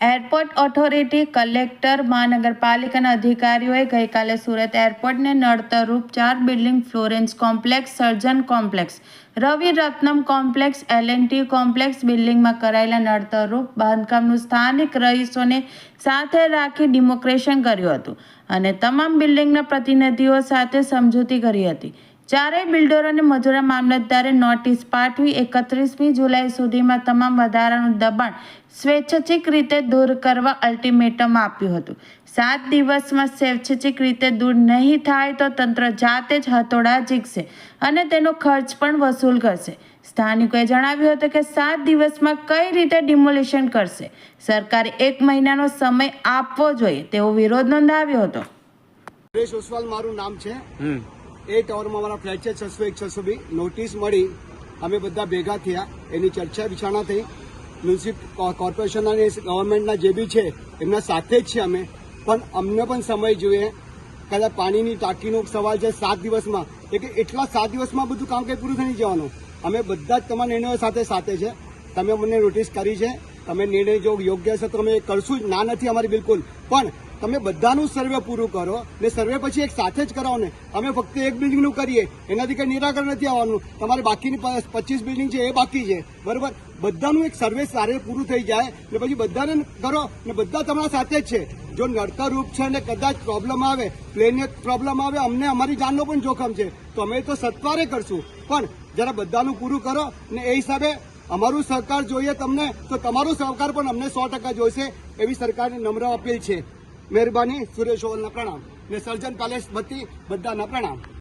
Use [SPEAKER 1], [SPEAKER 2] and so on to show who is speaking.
[SPEAKER 1] Airport authority collector મહાનગરપાલિકાના અધિકારીઓએ ગઈકાલે સુરત એરપોર્ટને નડતરરૂપ ચાર building Florence complex, Sarjan complex, Ravi Ratnam complex LNT complex બિલ્ડિંગમાં કરાયેલા નડતરરૂપ બાંધકામનું સ્થાનિક રહીશોને સાથે રાખી ડિમોક્રેશન કર્યું હતું અને તમામ બિલ્ડિંગના પ્રતિનિધિઓ સાથે સમજૂતી કરી હતી. ચારેય બિલ્ડરોને મજૂરા મામલતદારે નોટિસ પાઠવી એકત્રીસમી જુલાઈ સુધીમાં તમામ વધારાનું દબાણ સ્વૈચ્છિક રીતે દૂર કરવા અલ્ટિમેટમ આપ્યું હતું. સાત દિવસમાં સ્વૈચ્છિક રીતે દૂર નહીં થાય તો તંત્ર જાતે જ હથોડા ઝીકશે અને તેનો ખર્ચ પણ વસૂલ કરશે. સ્થાનિકોએ જણાવ્યું હતું કે સાત દિવસમાં કઈ રીતે ડિમોલિશન કરશે? સરકારે એક મહિનાનો સમય આપવો જોઈએ તેવો વિરોધ નોંધાવ્યો હતો.
[SPEAKER 2] સુરેશ ઓસવાલ મારું નામ છે.
[SPEAKER 3] હમ.
[SPEAKER 2] એ ટાવરમાં મારા ફ્લેટ છે છસો એક, છસો બી. નોટિસ મળી. અમે બધા ભેગા થયા. એની ચર્ચા વિચારણા થઈ. મ્યુનિસિપલ કોર્પોરેશનના અને ગવર્મેન્ટના જે બી છે, એમના સાથે જ છે અમે. પણ અમને પણ સમય જોઈએ. કદાચ પાણીની ટાંકીનો સવાલ છે સાત દિવસમાં. એટલે એટલા સાત દિવસમાં બધું કામ કંઈ પૂરું થઈ જવાનું? અમે બધા જ તમારા નિર્ણયો સાથે સાથે છે. તમે મને નોટિસ કરી છે. તમે નિર્ણય જો યોગ્ય હશે તો અમે કરશું જ. ના નથી અમારી બિલકુલ. પણ તમે બધાનું સર્વે પૂરું કરો ને સર્વે પછી એક સાથે જ કરાવો ને. અમે ફક્ત એક બિલ્ડિંગનું કરીએ. એનાથી કંઈ નિરાકરણ નથી આવવાનું. તમારે બાકીની પચીસ બિલ્ડિંગ છે એ બાકી છે. બરોબર? બધાનું એક સર્વે સારે પૂરું થઈ જાય ને પછી બધાને કરો ને બધા તમારા સાથે જ છે. જો નડતર રૂપ છે ને કદાચ પ્રોબ્લેમ આવે પ્લેનને પ્રોબ્લેમ આવે, અમને અમારી જાનનો પણ જોખમ છે. તો અમે તો સત્વારે કરશું. પણ જરા બધાનું પૂરું કરો ને એ હિસાબે અમારું સહકાર જોઈએ તમને, તો તમારો સહકાર પણ અમને સો ટકા જોઈશે એવી સરકારની નમ્ર અપીલ છે. મહેરબાની સુરેશ ઓવલના પ્રણામ. ને સર્જન પેલેસ વતી બધાના પ્રણામ.